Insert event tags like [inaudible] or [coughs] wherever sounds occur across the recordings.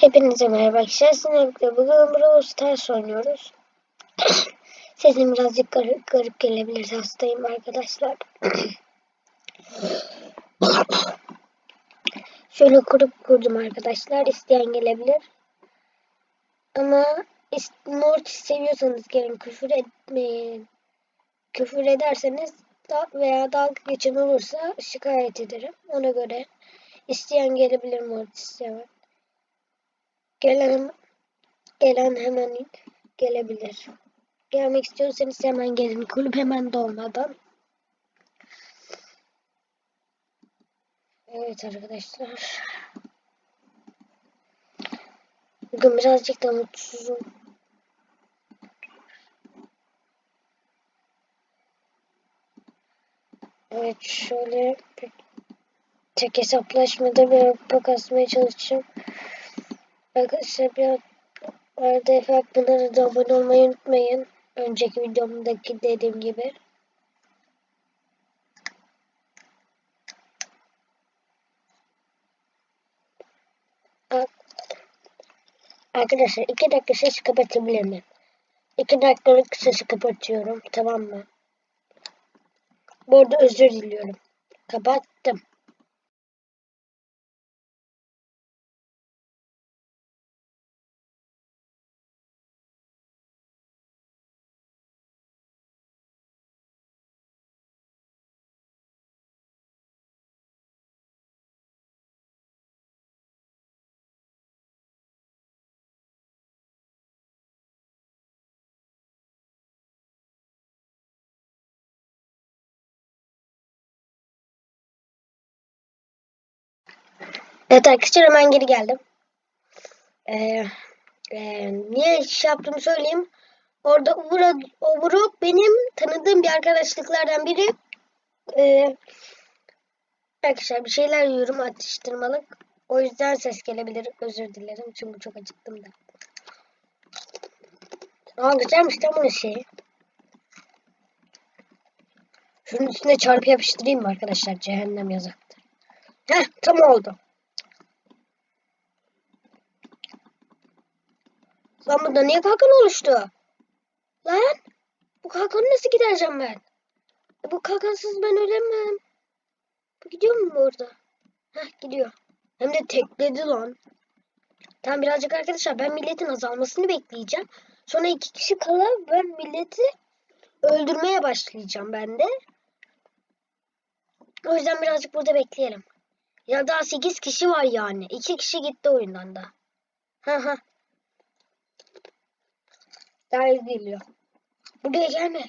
Hepinize merhaba arkadaşlar. Bugün Brawl Stars oynuyoruz. [coughs] Sesim birazcık garip, garip gelebilir. Hastayım arkadaşlar. [coughs] Şöyle kurup kurdum arkadaşlar. İsteyen gelebilir. Ama is- Mortis seviyorsanız gelin küfür etmeyin. Küfür ederseniz da veya dalga geçen olursa şikayet ederim. Ona göre isteyen gelebilir Mortis seven. Gelen gelen hemen gelebilir. Gelmek istiyorsanız hemen gelin. Kulüp hemen dolmadan. Evet arkadaşlar. Bugün birazcık da mutsuzum. Evet şöyle tek hesaplaşmada bir kupa kasmaya çalışacağım. Arkadaşlar bir arada Efe Akpınar'a da abone olmayı unutmayın. Önceki videomdaki dediğim gibi. Ar- Arkadaşlar iki dakika ses kapatabilir miyim? İki dakikalık sesi kapatıyorum tamam mı? Bu arada özür diliyorum. Kapattım. Evet arkadaşlar hemen geri geldim. Ee, e, niye iş yaptığımı söyleyeyim. Orada Uburuk benim tanıdığım bir arkadaşlıklardan biri. Ee, arkadaşlar bir şeyler yiyorum atıştırmalık. O yüzden ses gelebilir. Özür dilerim. Çünkü çok acıktım da. Aa güzelmiş lan bunun şeyi. Şunun üstüne çarpı yapıştırayım mı arkadaşlar? Cehennem yazaktır. Heh tam oldu. Lan burada niye kalkan oluştu? Lan bu kalkanı nasıl gidereceğim ben? E, Bu kalkansız ben ölemem. Bu gidiyor mu orada? Heh gidiyor. Hem de tekledi lan. Tamam birazcık arkadaşlar ben milletin azalmasını bekleyeceğim. Sonra iki kişi kala ben milleti öldürmeye başlayacağım ben de. O yüzden birazcık burada bekleyelim. Ya daha 8 kişi var yani. 2 kişi gitti oyundan da. Ha ha. Daha iyi geliyor. Buraya gelme.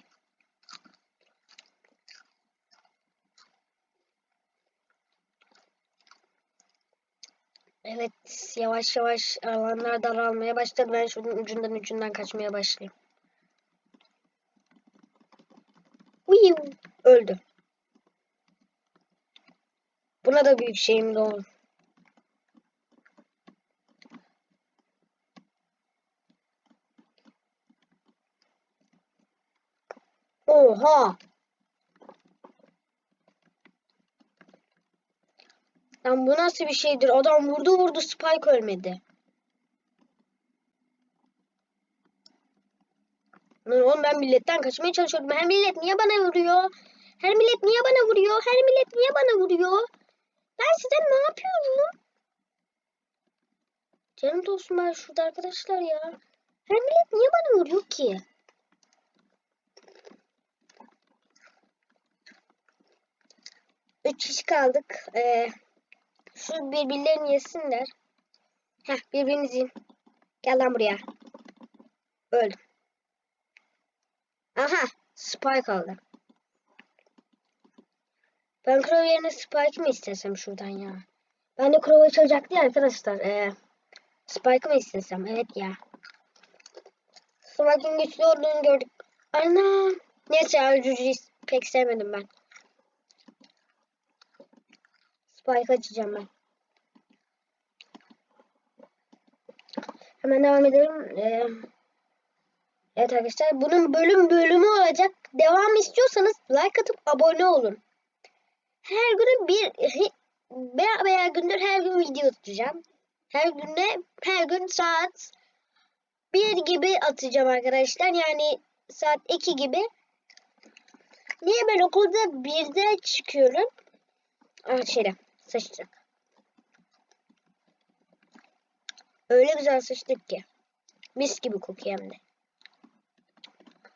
Evet yavaş yavaş alanlar daralmaya başladı. Ben şunun ucundan ucundan kaçmaya başlayayım. Uyu öldü. Buna da büyük şeyim doğdu. Oha. Lan bu nasıl bir şeydir? Adam vurdu vurdu Spike ölmedi. Lan oğlum ben milletten kaçmaya çalışıyordum. Her millet niye bana vuruyor? Her millet niye bana vuruyor? Her millet niye bana vuruyor? Ben size ne yapıyorum? Canım dostum ben şurada arkadaşlar ya. Her millet niye bana vuruyor ki? Üç kişi kaldık. Ee, şu birbirlerini yesinler. Heh birbirinizi yiyin. Gel lan buraya. Öldüm. Aha Spike aldı. Ben Crow yerine Spike mi istesem şuradan ya? Ben de Crow'u çalacaktı ya arkadaşlar. Ee, Spike mı istesem? Evet ya. Spike'ın güçlü olduğunu gördük. Ana. Neyse ya Juju'yu pek sevmedim ben. Spike açacağım ben. Hemen devam edelim. Ee, evet arkadaşlar bunun bölüm bölümü olacak. Devam istiyorsanız like atıp abone olun. Her gün bir [laughs] veya, veya gündür her gün video tutacağım. Her günde her gün saat 1 gibi atacağım arkadaşlar. Yani saat 2 gibi. Niye ben okulda 1'de çıkıyorum? Aa şeyde sıçtık. Öyle güzel sıçtık ki. Mis gibi kokuyor hem de.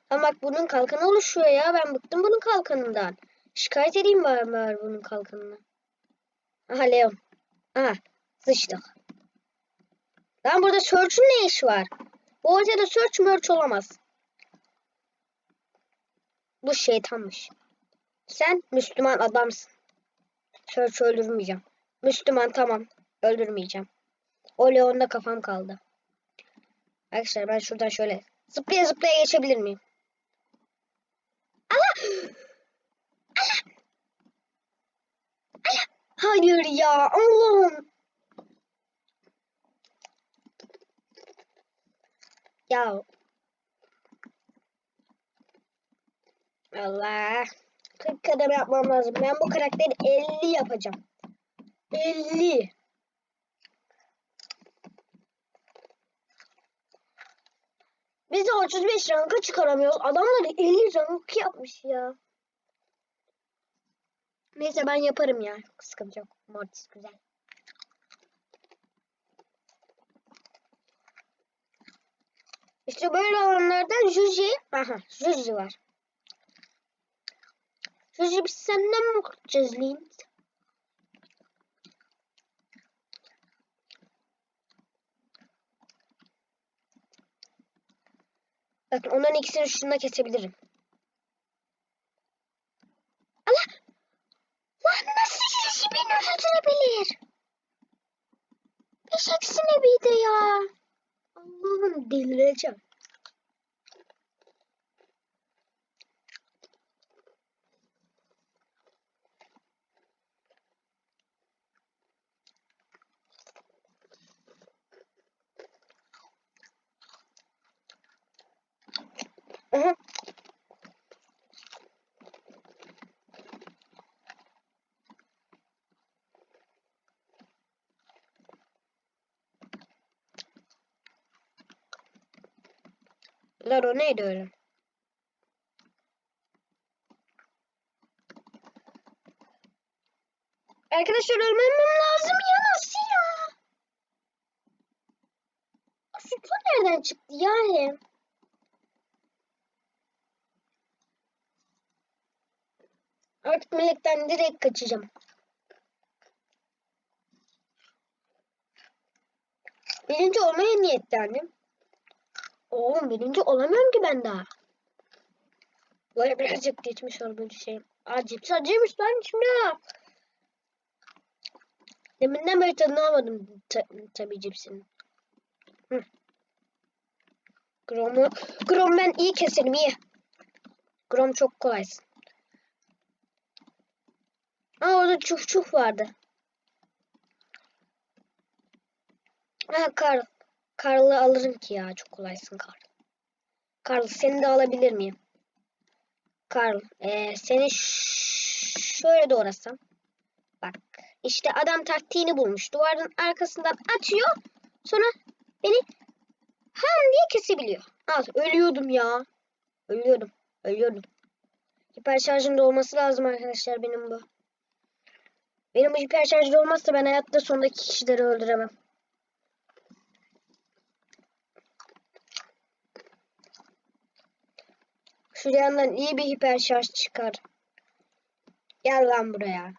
Ama bak bunun kalkanı oluşuyor ya. Ben bıktım bunun kalkanından. Şikayet edeyim bari, bari bunun kalkanını. Aha Leon. Aha sıçtık. Lan burada Search'ün ne işi var? Bu haritada Search merch olamaz. Bu şeytanmış. Sen Müslüman adamsın. Search öldürmeyeceğim. Müslüman tamam. Öldürmeyeceğim. O Leon'da kafam kaldı. Arkadaşlar ben şuradan şöyle zıplaya zıplaya geçebilir miyim? Allah! Allah! Allah! Hayır ya Allah'ım. Ya. Allah. 40 kademe yapmam lazım. Ben bu karakteri 50 yapacağım. 50. Biz de 35 ranka çıkaramıyoruz. Adamlar 50 rank yapmış ya. Neyse ben yaparım ya. Sıkıntı yok. Mortis güzel. İşte böyle alanlarda Juji, aha Juji var. Juji biz senden mi korkacağız Lin? Bakın onların ikisini şununla kesebilirim. Allah! Lan nasıl Juji beni öldürebilir? Eşeksine bir de ya. Allah'ım delireceğim. Aha. Lan o neydi öyle? Arkadaşlar ölmemem lazım ya nasıl ya? Sütun nereden çıktı yani? Artık melekten direkt kaçacağım. Birinci olmaya niyetlendim. Oğlum birinci olamıyorum ki ben daha. Böyle birazcık geçmiş oldu şey. Aa cips acıymış lan şimdi. Deminden beri tadını almadım ta tabii cipsin. Hı. Grom'u, Grom ben iyi keserim iyi. Grom çok kolaysın. Aa orada çuf çuf vardı. Ha Karl. Karl'ı alırım ki ya. Çok kolaysın Karl. Karl seni de alabilir miyim? Karl ee, seni şöyle doğrasam. Bak işte adam taktiğini bulmuş. Duvarın arkasından atıyor. Sonra beni ham diye kesebiliyor. Al ölüyordum ya. Ölüyordum. Ölüyordum. Hiper şarjım da olması lazım arkadaşlar benim bu. Benim bu hiper şarjım olmazsa ben hayatta sondaki kişileri öldüremem. Şu yandan iyi bir hiper şarj çıkar. Gel lan buraya.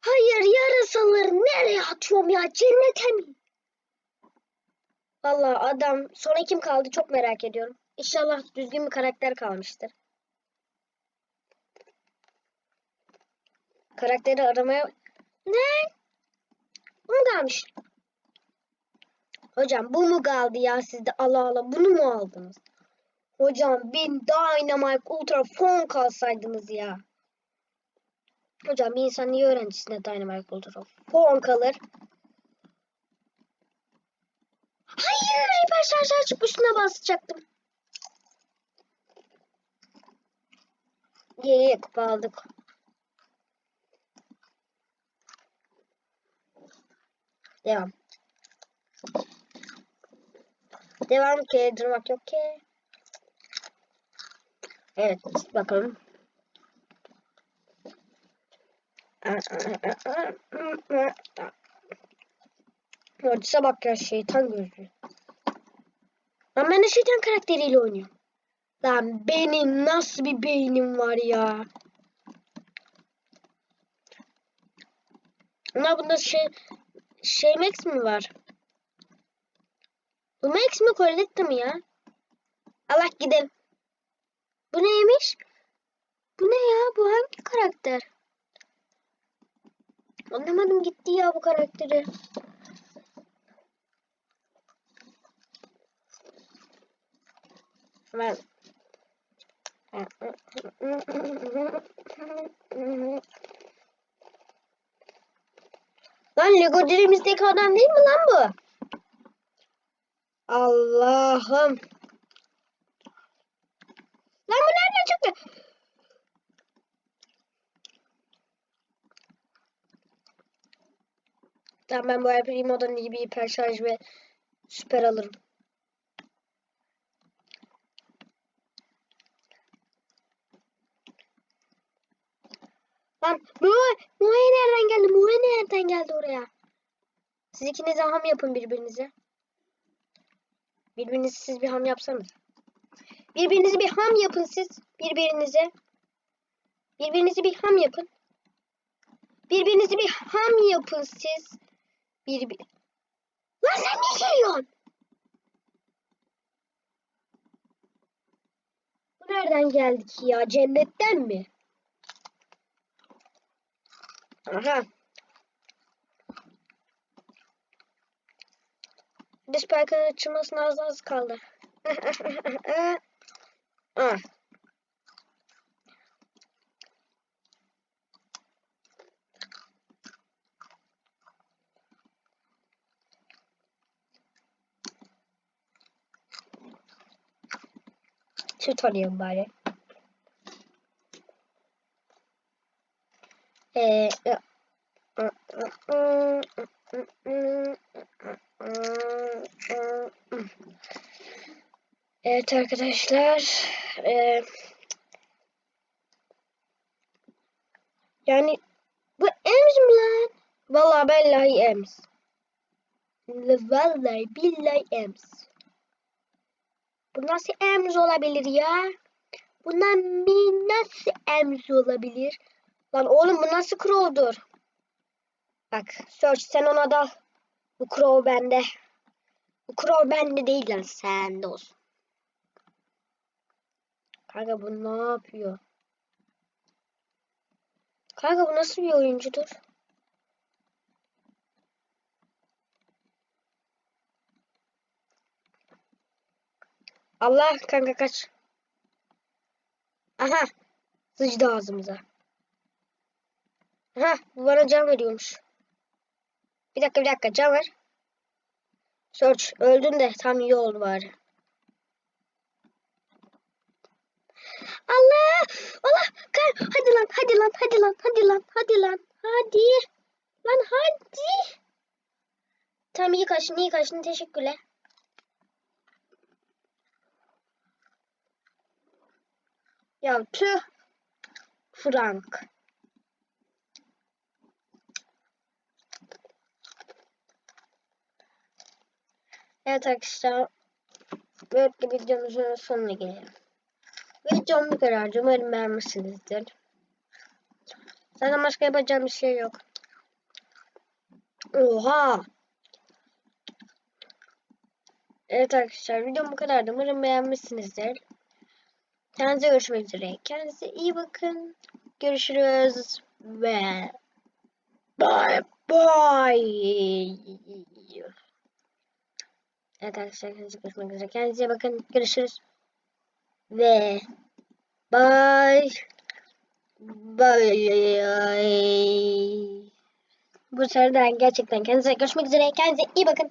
Hayır yarasaları nereye atıyorum ya? Cennete mi? Vallahi adam sonra kim kaldı çok merak ediyorum. İnşallah düzgün bir karakter kalmıştır. Karakteri aramaya... Ne? Bu kalmış? Hocam bu mu kaldı ya sizde ala ala bunu mu aldınız? Hocam bin Dynamite Ultra Phone kalsaydınız ya. Hocam bir insan niye öğrencisine Dynamite Ultra Phone kalır? Hayır hiper şarj açıp üstüne basacaktım. Geriye kupa aldık. Devam. Devam ki durmak yok ki. Evet bakalım. Örtüse bak ya şeytan gözlü. Lan ben de şeytan karakteriyle oynuyorum. Lan benim nasıl bir beynim var ya. Ama bunda şey şey mi var? Bu Max mi Colette mi ya? Allah gidelim. Bu neymiş? Bu ne ya? Bu hangi karakter? Anlamadım gitti ya bu karakteri. Ben Lan Lego Dreams'deki adam değil mi lan bu? Allah'ım. Lan bu nereden çıktı? Tamam ben bu El Primo'dan iyi bir hiper şarj ve süper alırım. Lan Moe, Moe nereden geldi? Moe nereden geldi oraya? Siz ikiniz de ham yapın birbirinize. Birbirinizi siz bir ham yapsanız. Birbirinizi bir ham yapın siz. Birbirinize. Birbirinizi bir ham yapın. Birbirinizi bir ham yapın siz. Bir, bir... Lan sen ne geliyorsun? Bu nereden geldi ki ya? Cennetten mi? Aha. Dış parkın açılmasına az az kaldı. [laughs] ah. Süt alayım bari. Ee, Evet arkadaşlar. Ee, yani bu Ems mi lan? Vallahi billahi Ems. Vallahi billahi Ems. Bu nasıl Ems olabilir ya? Bundan bir nasıl Ems olabilir? Lan oğlum bu nasıl Crow'dur? Bak Search sen ona dal. Bu Crow bende. Bu Crow bende değil lan sende olsun. Kanka bu ne yapıyor? Kanka bu nasıl bir oyuncudur? Allah kanka kaç. Aha. Sıçtı ağzımıza. Aha bu bana can veriyormuş. Bir dakika bir dakika can ver. Search öldün de tam iyi oldu bari. Allah! Allah! Kar! Hadi lan, hadi lan, hadi lan, hadi lan, hadi lan, hadi. Tamam iyi kaçtın, iyi kaçtın. Teşekkürler. Ya tüh. Frank. Evet arkadaşlar. Böylelikle videomuzun sonuna gelelim. Videom bu kadar. Umarım beğenmişsinizdir. Zaten başka yapacağım bir şey yok. Oha! Evet arkadaşlar videom bu kadardı. Umarım beğenmişsinizdir. Kendinize görüşmek üzere. Kendinize iyi bakın. Görüşürüz ve bye bye. Evet arkadaşlar kendinize görüşmek üzere. Kendinize bakın. Görüşürüz. Ve bye. Bu seferden gerçekten kendinize görüşmek üzere. Kendinize iyi bakın.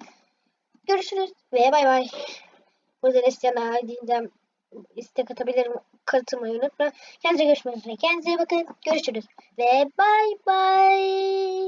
Görüşürüz ve bay bay. Buradan isteyene dinleyeceğim. istek atabilirim. Katılmayı unutma. Kendinize görüşmek üzere. Kendinize iyi bakın. Görüşürüz. Ve bay bay.